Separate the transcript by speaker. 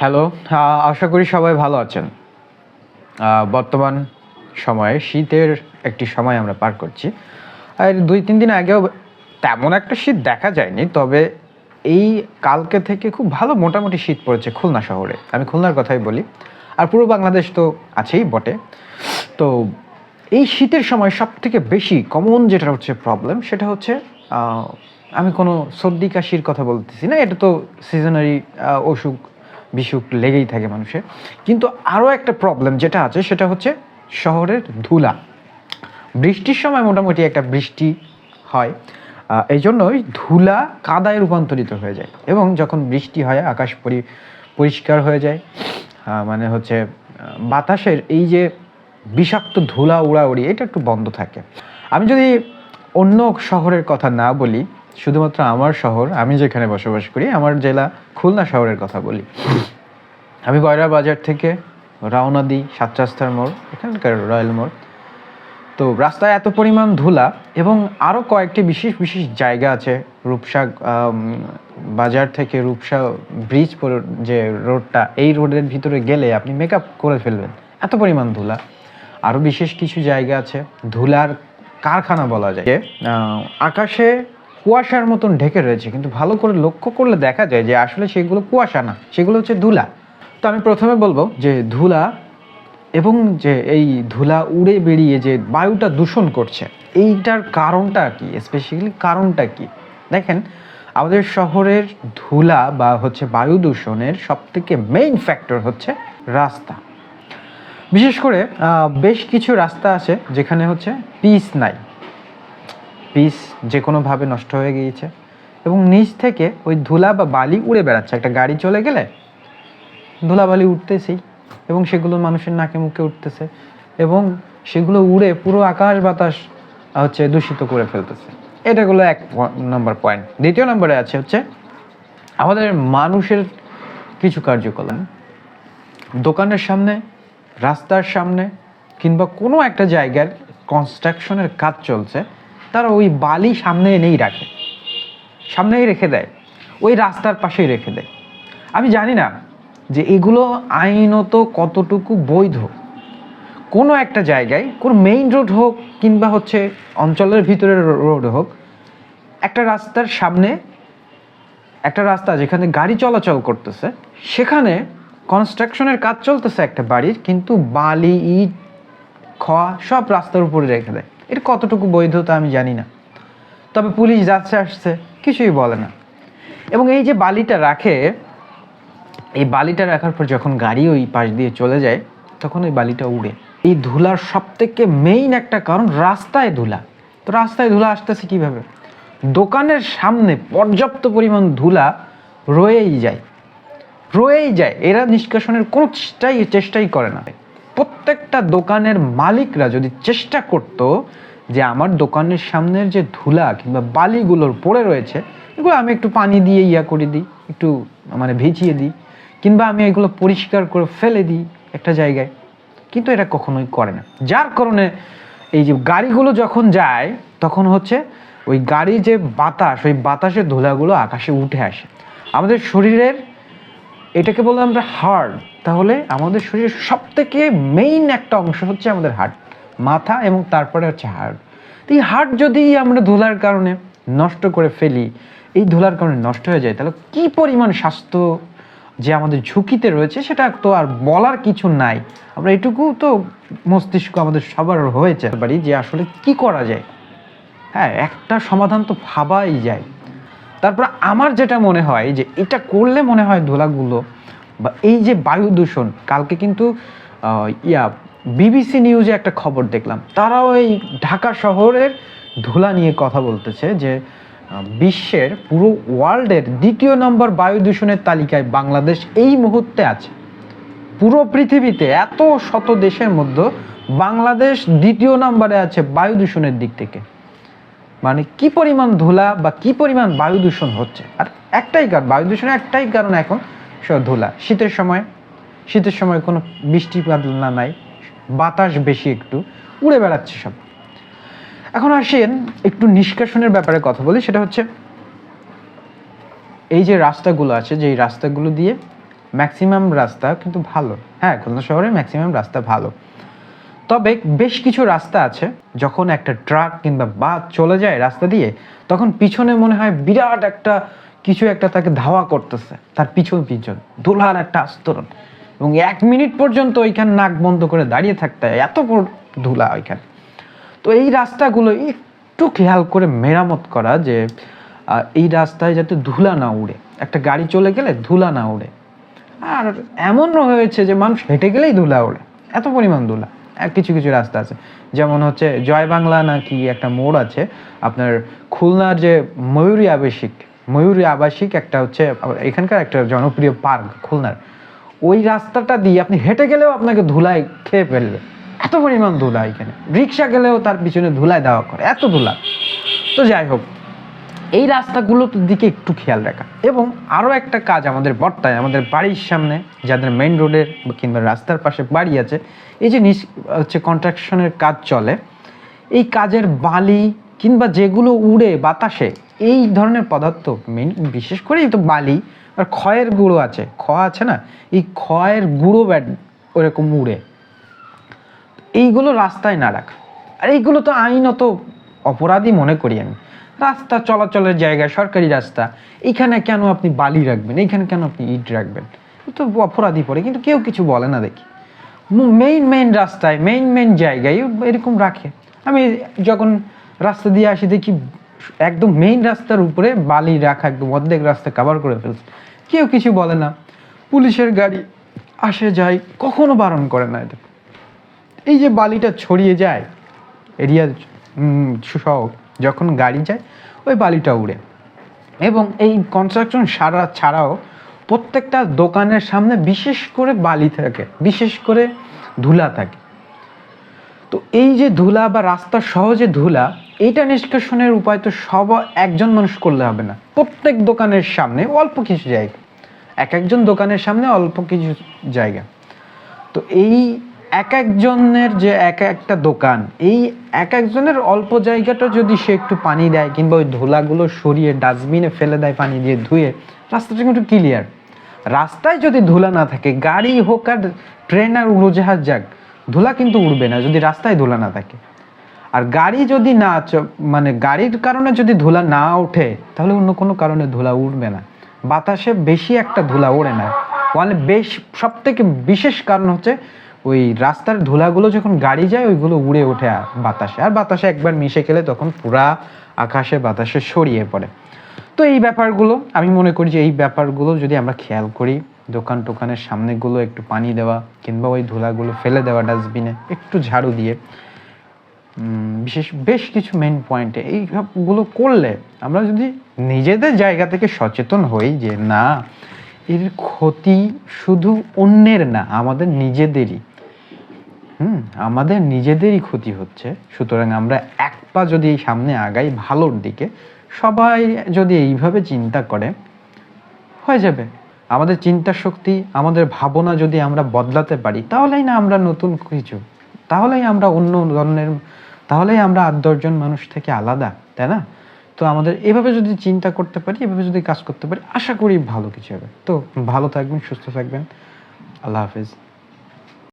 Speaker 1: Hello আশা করি সবাই ভালো আছেন। বর্তমান সময়ে শীতের একটি সময় আমরা পার করছি। আর দুই, তিন দিন আগেও তেমন একটা শীত দেখা যায়নি, তবে এই কালকে থেকে খুব ভালো মোটামুটি শীত পড়েছে খুলনা শহরে। আমি খুলনার কথাই বলি। আর পুরো বাংলাদেশ তো আছেই বটে। তো এই শীতের সময় সব থেকে বেশি কমন যেটা হচ্ছে প্রবলেম সেটা হচ্ছে আমি কোনো সর্দি, কাশির কথা বলতেছি না। এটা তো সিজনারি অসুখ বিসুখ লেগেই থাকে মানুষের। কিন্তু আরও একটা প্রবলেম যেটা আছে, সেটা হচ্ছে শহরের ধুলা। বৃষ্টির সময় মোটামুটি একটা বৃষ্টি হয় এই জন্যই ধুলা কাদায় রূপান্তরিত হয়ে যায় এবং যখন বৃষ্টি হয়, আকাশ পরি পরিষ্কার হয়ে যায় মানে হচ্ছে বাতাসের এই যে বিষাক্ত ধুলা উড়াউড়ি, এটা একটু বন্ধ থাকে। আমি যদি অন্য শহরের কথা না বলি শুধুমাত্র আমার শহর, আমি যেখানে বসবাস করি, আমার জেলা খুলনা শহরের কথা বলি। আমি বয়রা বাজার থেকে রওনা দিই সাত রাস্তার মোড়, এখানকার রয়্যাল মোড়। তো রাস্তায় এত পরিমাণ ধুলা এবং আরও কয়েকটি বিশেষ বিশেষ জায়গা আছে, রূপসা বাজার থেকে রূপসা ব্রিজ যে রোডটা, এই রোডের ভিতরে গেলে আপনি মেকআপ করে ফেলবেন। এত পরিমাণ ধুলা। আরও বিশেষ কিছু জায়গা আছে, ধুলার কারখানা বলা যায়। আকাশে কুয়াশার মতন ঢেকে রয়েছে, কিন্তু ভালো করে লক্ষ্য করলে দেখা যায় যে আসলে সেগুলো কুয়াশা না, সেগুলো হচ্ছে ধুলা। তো আমি প্রথমে বলব যে ধুলা এবং যে এই ধুলা উড়ে বেরিয়ে যে বায়ুটা দূষণ করছে, এইটার কারণটা কি? স্পেশালি কারণটা কি? দেখেন, আমাদের শহরের ধুলা বা হচ্ছে বায়ু দূষণের সব থেকে মেইন ফ্যাক্টর হচ্ছে রাস্তা। বিশেষ করে বেশ কিছু রাস্তা আছে যেখানে হচ্ছে পিস নাই। পিস যে কোনোভাবে নষ্ট হয়ে গিয়েছে এবং নিচ থেকে ওই ধুলা বা বালি উড়ে বেড়াচ্ছে। একটা গাড়ি চলে গেলে ধুলাবালি উঠতেছেই এবং সেগুলো মানুষের নাকে মুখে উঠতেছে এবং সেগুলো উড়ে পুরো আকাশ বাতাস হচ্ছে দূষিত করে ফেলতেছে। এটা হলো এক নম্বর পয়েন্ট দ্বিতীয় নম্বরে আছে হচ্ছে আমাদের মানুষের কিছু কার্যকলাপ। দোকানের সামনে, রাস্তার সামনে কিংবা কোনো একটা জায়গার কনস্ট্রাকশনের কাজ চলছে। তারা ওই বালি সামনে এনেই রাখে। সামনেই রেখে দেয়, ওই রাস্তার পাশেই রেখে দেয়। আমি জানি না যে এগুলো আইনত কতটুকু বৈধ। কোনো একটা জায়গায়, কোনো মেইন রোড হোক কিংবা হচ্ছে অঞ্চলের ভিতরের রোড হোক, একটা রাস্তার সামনে, একটা রাস্তা যেখানে গাড়ি চলাচল করতেছে, সেখানে কনস্ট্রাকশনের কাজ চলতেছে একটা বাড়ির, কিন্তু বালি, ইট, খোয়া সব রাস্তার উপরে রেখে দেয়। এটা কতটুকু বৈধতা আমি জানি না। তবে পুলিশ যাচ্ছে, আসছে, কিছুই বলে না। এবং এই যে বালিটা রাখে, এই বালিটা রাখার পর যখন গাড়ি ওই পাশ দিয়ে চলে যায়, তখন ওই বালিটা উড়ে। এই ধুলার সব থেকে মেইন একটা কারণ রাস্তায় ধুলা। তো রাস্তায় ধুলা আসতেছে কীভাবে? দোকানের সামনে পর্যাপ্ত পরিমাণ ধুলা রয়েই যায়। রয়েই যায়। এরা নিষ্কাশনের কোনো চেষ্টাই চেষ্টাই করে না। প্রত্যেকটা দোকানের মালিকরা যদি চেষ্টা করত যে আমার দোকানের সামনের যে ধুলা কিংবা বালিগুলোর পড়ে রয়েছে, এগুলো আমি একটু পানি দিয়ে ইয়া করে দিই, একটু মানে ভিজিয়ে দিই, কিংবা আমি এগুলো পরিষ্কার করে ফেলে দিই একটা জায়গায়। কিন্তু এটা কখনোই করে না। যার কারণে এই যে গাড়িগুলো যখন যায়, তখন হচ্ছে ওই গাড়ি যে বাতাস, ওই বাতাসের ধুলাগুলো আকাশে উঠে আসে। আমাদের শরীরের এটাকে বললাম আমরা হার্ট তাহলে আমাদের শরীরের সব থেকে মেইন একটা অংশ হচ্ছে আমাদের হার্ট মাথা এবং তারপরে হচ্ছে হার্ট তো এই হার্ট যদি আমরা ধুলার কারণে নষ্ট করে ফেলি, এই ধুলার কারণে নষ্ট হয়ে যায়, তাহলে কি পরিমাণ স্বাস্থ্য যে আমাদের ঝুঁকিতে রয়েছে সেটা তো আর বলার কিছু নাই। আমরা এটুকু তো মস্তিষ্ক আমাদের সবার হয়েছে। পারি যে আসলে কি করা যায়? হ্যাঁ একটা সমাধান তো ভাবাই যায়। তারপর আমার যেটা মনে হয় যে এটা করলে মনে হয় ধুলাগুলো বা এই যে বায়ু দূষণ, কালকে কিন্তু ইয়া বিবিসি নিউজে একটা খবর দেখলাম। তারাও এই ঢাকা শহরের ধুলা নিয়ে কথা বলতেছে যে বিশ্বের পুরো ওয়ার্ল্ডের দ্বিতীয় নম্বর বায়ু দূষণের তালিকায় বাংলাদেশ এই মুহূর্তে আছে। পুরো পৃথিবীতে এত শত দেশের মধ্যে বাংলাদেশ দ্বিতীয় নম্বরে আছে বায়ু দূষণের দিক থেকে। মানে কি পরিমাণ ধুলা বা কি পরিমাণ বায়ু দূষণ হচ্ছে? আর একটাই কারণ, বায়ু দূষণের একটাই কারণ এখন সব ধুলা। শীতের সময় শীতের সময় কোনো বৃষ্টি না নাই, বাতাস বেশি একটু, উড়ে বেড়াচ্ছে সব। এখন আসেন একটু নিষ্কাশনের ব্যাপারে কথা বলি, সেটা হচ্ছে এই যে রাস্তাগুলো আছে, যে রাস্তাগুলো দিয়ে ম্যাক্সিমাম রাস্তা কিন্তু ভালো। হ্যাঁ খুলনা শহরে ম্যাক্সিমাম রাস্তা ভালো। তবে বেশ কিছু রাস্তা আছে। যখন একটা ট্রাক কিংবা বাস চলে যায় রাস্তা দিয়ে, তখন পিছনে মনে হয় বিরাট একটা কিছু একটা তাকে ধাওয়া করতেছে, তার পিছন পিছন দোলার একটা আস্তরণ। এবং এক মিনিট পর্যন্ত ওইখানে নাক বন্ধ করে দাঁড়িয়ে থাকতে হয়, এত ধুলা ওইখানে। তো এই রাস্তাগুলো একটু খেয়াল করে মেরামত করা যে এই রাস্তায় যাতে ধুলা না উড়ে। একটা গাড়ি চলে গেলে ধুলা না উড়ে। আর এমনও হয়েছে যে মানুষ হেঁটে গেলেই ধুলা ওড়ে, এত পরিমাণ ধুলা। কিছু কিছু রাস্তা আছে। যেমন হচ্ছে জয় বাংলা নাকি একটা মোড় আছে, আপনার খুলনার যে ময়ূরী আবাসিক ময়ূরী আবাসিক একটা হচ্ছে, এখানকার একটা জনপ্রিয় পার্ক খুলনার। ওই রাস্তাটা দিয়ে আপনি হেঁটে গেলেও আপনাকে ধুলায় খেয়ে ফেলবে। এত পরিমাণ ধুলা এখানে। রিক্সা গেলেও তার পিছনে ধুলায় দেওয়া করে। এত ধুলা। তো যাই হোক এই রাস্তাগুলোর দিকে একটু খেয়াল রাখা। এবং আরও একটা কাজ আমাদের বর্তায়, আমাদের বাড়ির সামনে, যাদের মেইন রোডের কিংবা রাস্তার পাশে বাড়ি আছে, এই যে নিচ হচ্ছে কন্ট্রাকশনের কাজ চলে, এই কাজের বালি কিংবা যেগুলো উড়ে বাতাসে, এই ধরনের পদার্থ মেন বিশেষ করে এই তো বালি আর ক্ষয়ের গুঁড়ো আছে। খ আছে না? এই ক্ষয়ের গুঁড়ো ব্যাট ওরকম উড়ে। এইগুলো রাস্তায় না রাখা। আর এইগুলো তো আইনত অপরাধী মনে করি আমি। রাস্তা চলাচলের জায়গা, সরকারি রাস্তা এইখানে কেন আপনি বালি রাখবেন? এইখানে কেন আপনি ইট রাখবেন? তো অপরাধী পড়ে কিন্তু কেউ কিছু বলে না দেখি। মেইন মেইন রাস্তায় মেইন মেইন জায়গায় এরকম রাখে। আমি যখন রাস্তা দিয়ে আসি, দেখি একদম মেইন রাস্তার উপরে বালি রাখা, একদম অর্ধেক রাস্তা কভার করে ফেলছে। কেউ কিছু বলে না। পুলিশের গাড়ি আসে, যায়, কখনো বারণ করে না এদের। এই যে বালিটা ছড়িয়ে যায় এরিয়া সহ যখন গাড়ি যায়, ওই বালিটা উড়ে। এবং এই কনস্ট্রাকশন সারা ছাড়াও প্রত্যেকটা দোকানের সামনে বিশেষ করে বালি থাকে, বিশেষ করে ধুলা থাকে। তো এই যে ধুলা বা রাস্তার সহজে ধুলা, এইটা নিষ্কাশনের উপায় তো সব একজন মানুষ করলে হবে না। প্রত্যেক দোকানের সামনে অল্প কিছু জায়গা। এক একজন দোকানের সামনে অল্প কিছু জায়গা। তো এই এক একজনের যে এক একটা দোকান, এই এক একজনের অল্প জায়গাটা যদি সে একটু পানি দেয় কিংবা ওই ধুলাগুলো সরিয়ে ডাস্টবিনে ফেলে দেয় পানি দিয়ে ধুয়ে, রাস্তাটা কিন্তু ক্লিয়ার রাস্তায় যদি ধুলা না থাকে, গাড়ি হোক আর ট্রেন আর উড়োজাহাজ যাক, ধুলা কিন্তু উড়বে না যদি রাস্তায় ধুলা না থাকে। আর গাড়ি যদি না মানে গাড়ির কারণে যদি ধুলা না ওঠে, তাহলে অন্য কোনো কারণে ধুলা উঠবে না। বাতাসে বেশি একটা ধুলা ওড়ে না। মানে বেশ সব থেকে বিশেষ কারণ হচ্ছে ওই রাস্তার ধুলাগুলো যখন গাড়ি যায়, ওইগুলো উড়ে ওঠে বাতাসে। আর বাতাসে একবার মিশে গেলে তখন পুরা আকাশে বাতাসে ছড়িয়ে পড়ে। তো এই ব্যাপারগুলো, আমি মনে করি যে এই ব্যাপারগুলো যদি আমরা খেয়াল করি, দোকান টোকানের সামনেগুলো একটু পানি দেওয়া কিংবা ওই ধুলাগুলো ফেলে দেওয়া ডাস্টবিনে একটু ঝাড়ু দিয়ে বিশেষ বেশ কিছু মেন পয়েন্টে এই সবগুলো করলে আমরা যদি নিজেদের জায়গা থেকে সচেতন হই যে না, এর ক্ষতি শুধু অন্যের না, আমাদের নিজেদেরই। হুম, আমাদের নিজেদেরই ক্ষতি হচ্ছে। সুতরাং আমরা এক পা যদি সামনে আগাই ভালোর দিকে, সবাই যদি এইভাবে চিন্তা করে, হয়ে যাবে। আমাদের চিন্তা শক্তি, আমাদের ভাবনা যদি আমরা বদলাতে পারি, তাহলেই না আমরা নতুন কিছু। তাহলেই আমরা অন্য ধরনের, তাহলেই আমরা আট দশজন মানুষ থেকে আলাদা, তাই না? তো আমাদের এভাবে যদি চিন্তা করতে পারি, এভাবে যদি কাজ করতে পারি, আশা করি ভালো কিছু হবে। তো ভালো থাকবেন, সুস্থ থাকবেন। আল্লাহ হাফিজ।